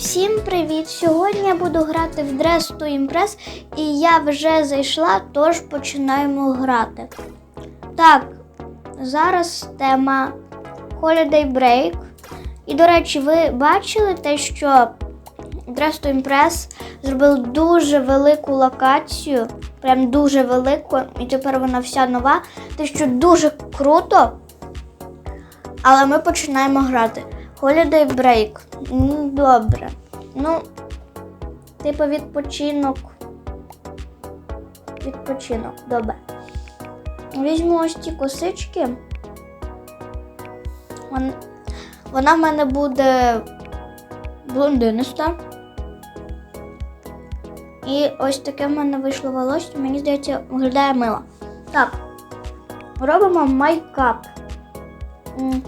Всім привіт! Сьогодні я буду грати в Dress to Impress і я вже зайшла, тож починаємо грати. Так, зараз тема Holiday Break. І, до речі, ви бачили те, що Dress to Impress зробив дуже велику локацію, прям дуже велику, і тепер вона вся нова. Те, що дуже круто. Але ми починаємо грати. Holiday Break. Ну, добре. Ну, типу відпочинок. Відпочинок, добре. Візьму ось ці косички. Вон- Вона в мене буде блондиниста. І ось таке в мене вийшло волосся. Мені здається, виглядає мило. Так. Робимо майкап.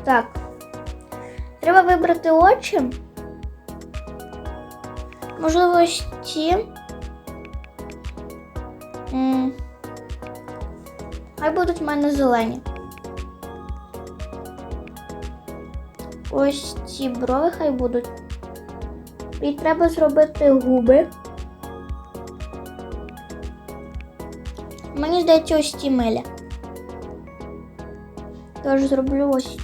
Так. Треба вибрати очі. Можливо, ось ці. Хай будуть в мене зелені. Ось ці брови хай будуть. І треба зробити губи. Мені здається, ось ці милі. Тож зроблю ось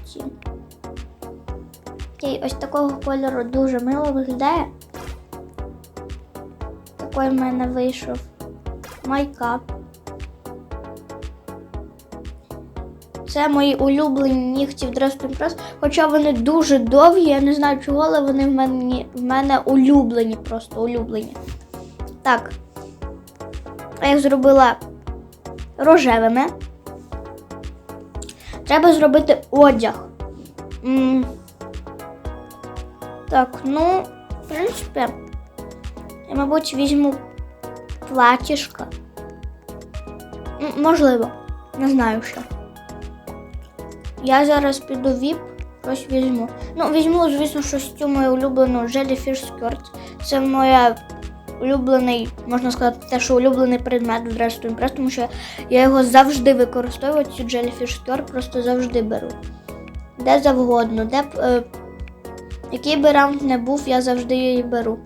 ці. Окей, ось такого кольору дуже мило виглядає. Такий в мене вийшов майкап. Це мої улюблені нігті в Dress to Impress, хоча вони дуже довгі, я не знаю чого, але вони в мене, в мене улюблені, просто улюблені. Так. Я їх зробила рожевими. Треба зробити одяг. Так, ну, в принципі, я, мабуть, візьму платіжка. Можливо, не знаю що. Я зараз піду в VIP, щось візьму. Ну, візьму, звісно, щось цю мою улюблену Jellyfish Skirt. Це моя улюблений, можна сказати, те, що улюблений предмет в Dress Impress, тому що я його завжди використовую, цю Jellyfish Skirt просто завжди беру. Де завгодно, де. Е, який би раунд не був, я завжди її беру.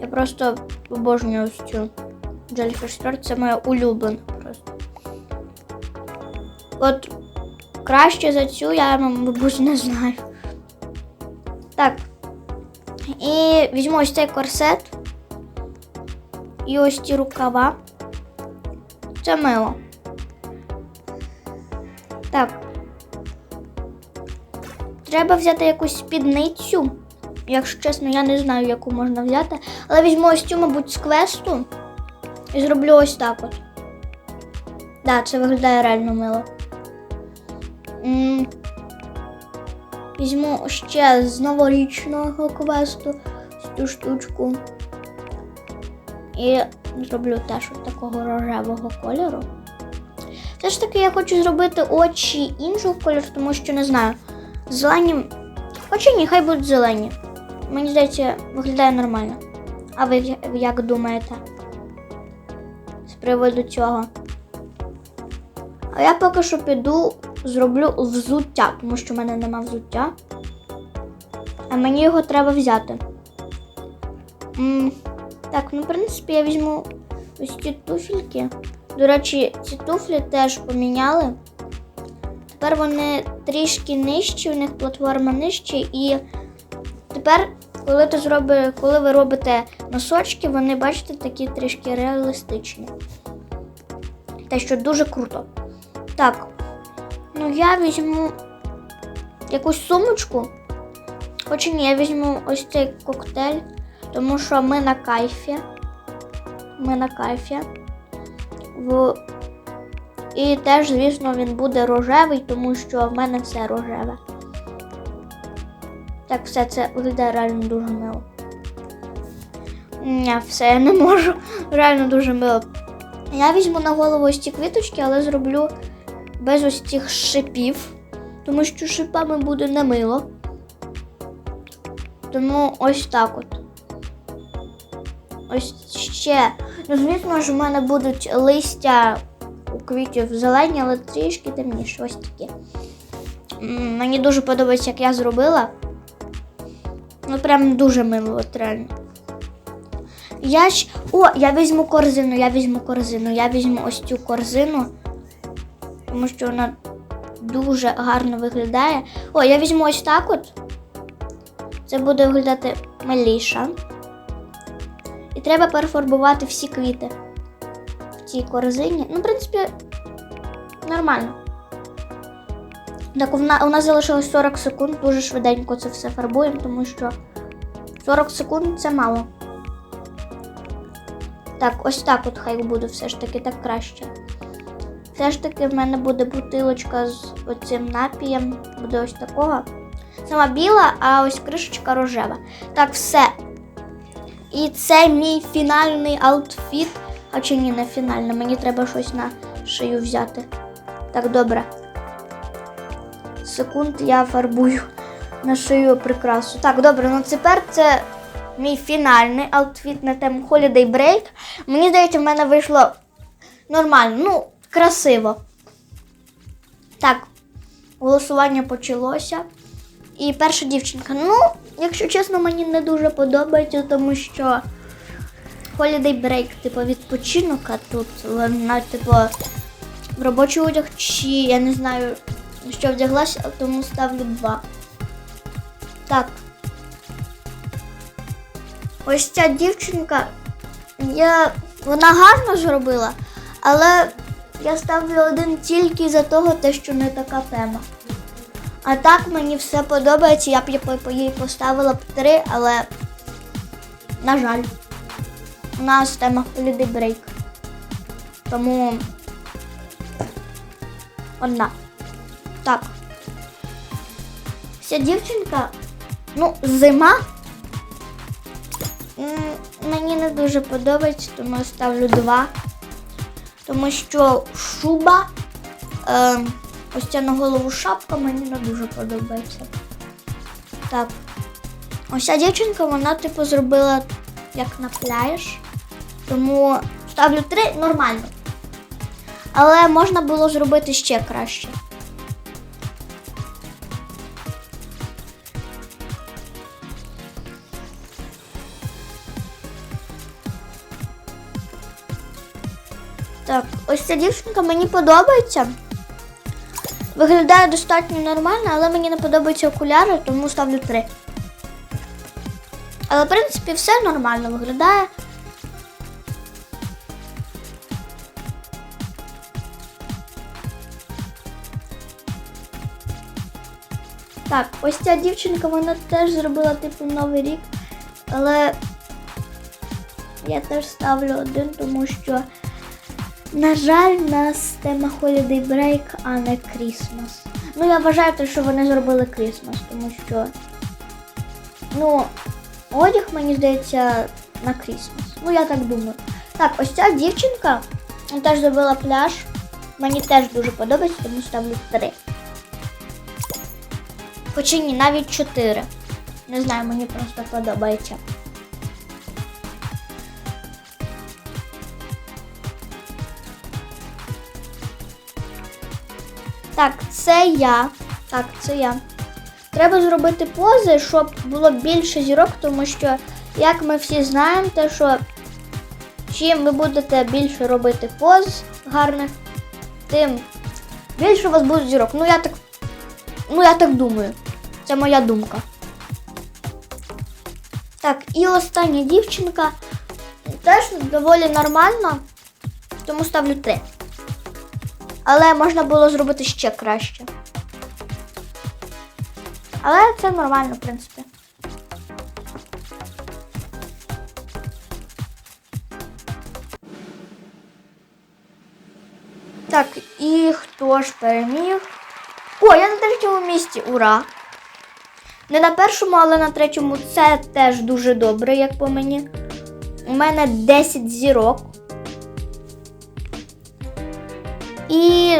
Я просто обожнюю цю Jellyfish Skirt, це моя улюблена просто. От краще за цю я, мабуть, не знаю. Так. І візьму ось цей корсет. І ось ці рукава. Це мило. Так. Треба взяти якусь спідницю. Якщо чесно, я не знаю, яку можна взяти. Але візьму ось цю, мабуть, з квесту. І зроблю ось так от. Да, це виглядає реально мило. Візьму ще з новорічного квесту цю штучку. І зроблю теж от такого рожевого кольору. Все ж таки я хочу зробити очі іншого кольору, тому що не знаю. Зелені. Очі ні, хай будуть зелені. Мені здається, виглядає нормально. А ви як- думаєте? З приводу цього? А я поки що піду зроблю взуття, тому що в мене нема взуття. А мені його треба взяти. М, Так, ну, в принципі, я візьму ось ці туфельки. До речі, ці туфлі теж поміняли. Тепер вони трішки нижчі, у них платформа нижча, і тепер, коли ти зроби, коли ви робите носочки, вони, бачите, такі трішки реалістичні. Те, що дуже круто. Так, ну я візьму якусь сумочку. Хоча ні, я візьму ось цей коктейль, тому що ми на кайфі. Ми на кайфі. І теж, звісно, він буде рожевий, тому що в мене все рожеве. Так, все це виглядає реально дуже мило. Ні, все, я не можу. Реально дуже мило. Я візьму на голову ось ці квіточки, але зроблю без ось цих шипів, тому що шипами буде не мило. Тому ось так от. Ось ще. Ну, звісно ж, в мене будуть листя у квітів зелені, але трішки темніше. Ось такі. Мені дуже подобається, як я зробила. Ну прям дуже мило, реально. Я ж. О, я візьму корзину, я візьму корзину, я візьму ось цю корзину, тому що вона дуже гарно виглядає. О, я візьму ось так от. Це буде виглядати миліше. І треба перефарбувати всі квіти цій корзині. Ну, в принципі, нормально. Так, у нас залишилось 40 секунд, дуже швиденько це все фарбуємо, тому що 40 секунд це мало. Так, ось так от хай буде все ж таки так краще. Все ж таки в мене буде бутилочка з оцим напієм. Буде ось такого. Сама біла, а ось кришечка рожева. Так, все. І це мій фінальний аутфіт. А чи ні, не фінальний. Мені треба щось на шию взяти. Так, добре. Секунд я фарбую на шию прикрасу. Так, добре, ну тепер це мій фінальний аутфіт на тему Holiday Break. Мені здається, в мене вийшло нормально, ну, красиво. Так, голосування почалося. І перша дівчинка. Ну, якщо чесно, мені не дуже подобається, тому що Holiday Break, типу, відпочинок, а тут вона, типу, в робочий одяг, чи я не знаю, що вдяглася, тому ставлю два. Так. Ось ця дівчинка, я... вона гарно зробила, але я ставлю один тільки за того, те, що не така тема. А так мені все подобається, я б їй поставила б три, але, на жаль, у нас тема Holiday Break. Тому одна. Так. Ця дівчинка, ну, зима. Мені не дуже подобається, тому я ставлю два. Тому що шуба, е, ось ця на голову шапка мені не дуже подобається. Так. Ось ця дівчинка, вона, типу, зробила як на пляж. Тому ставлю три нормально. Але можна було зробити ще краще. Так, ось ця дівчинка мені подобається. Виглядає достатньо нормально, але мені не подобаються окуляри, тому ставлю 3. Але, в принципі, все нормально виглядає. Так, ось ця дівчинка, вона теж зробила типу новий рік. Але я теж ставлю один, тому що, на жаль, у нас тема Holiday Break, а не Christmas. Ну, я вважаю, те, що вони зробили Christmas, тому що. Ну, одяг, мені здається, на Christmas. Ну, я так думаю. Так, ось ця дівчинка вона теж зробила пляж. Мені теж дуже подобається, тому ставлю 3. Хоча ні, навіть 4. Не знаю, мені просто подобається. Так, це я. Так, це я. Треба зробити пози, щоб було більше зірок, тому що, як ми всі знаємо, те, що чим ви будете більше робити поз гарних, тим більше у вас буде зірок. Ну я так. Ну я так думаю. Це моя думка. Так, і остання дівчинка теж доволі нормально, тому ставлю 3. Але можна було зробити ще краще. Але це нормально, в принципі. Так, і хто ж переміг? О, я на третьому місці, ура! Не на першому, але на третьому це теж дуже добре, як по мені. У мене 10 зірок. І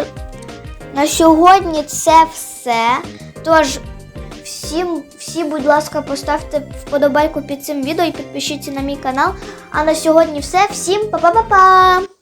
на сьогодні це все. Тож, всім, всі, будь ласка, поставте вподобайку під цим відео і підпишіться на мій канал. А на сьогодні все. Всім па-па-па-па!